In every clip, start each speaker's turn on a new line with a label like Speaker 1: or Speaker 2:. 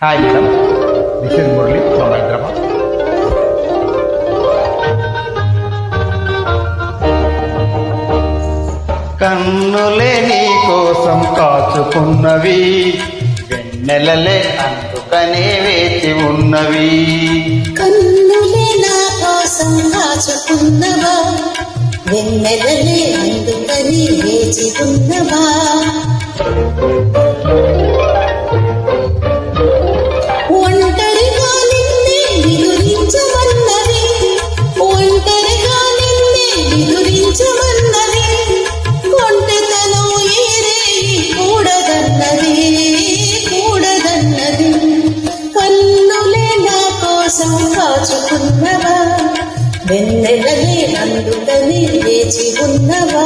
Speaker 1: Hi madam. This is Murali from Hyderabad కన్నులే నీ కోసం కాచుకున్నవి వెన్నెలలే అందుకనే వేచి ఉన్నవి.
Speaker 2: కన్నులే నా కోసం కాచుకున్నవా వెన్నెలలే అందుకని వేచి ఉన్నవా? కాచుకున్నవా వెన్నెలలే అందుకని వేచి ఉన్నవా?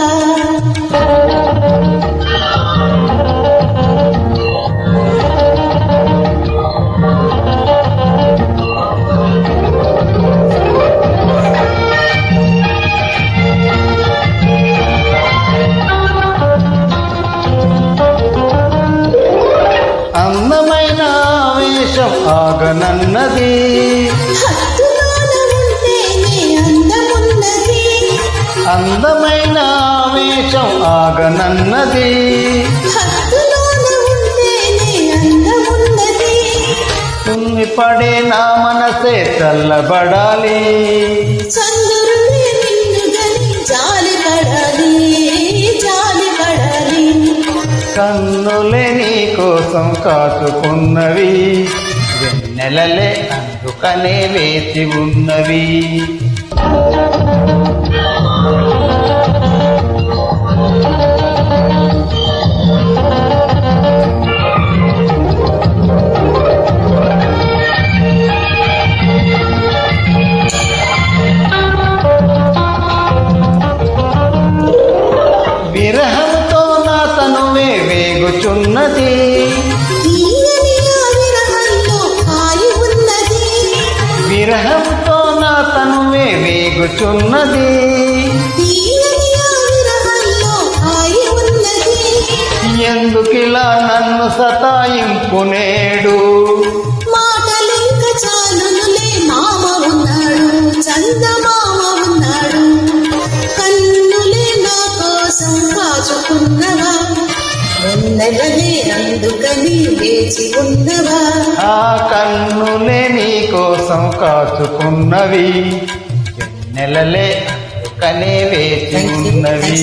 Speaker 1: ఆవేశం ఆగనన్నది అందమైన ఆవేశం ఆగనన్నది. తుమ్మి పడే నా మనసే చల్లబడాలి. కన్నులే నీ కోసం కాచుకున్నవి. వెన్నెలలే అందుకనే వేచి ఉన్నవి. విరహంతో నా తనువే వేగుచున్నది. విరహంతో నా తనువే వేగుచున్నది. ఎందుకిలా నన్ను సతాయింపు నేడు ఆ కన్నులే కోసం కాచుకున్నవి నెలలే కనే వేచి ఉన్నవి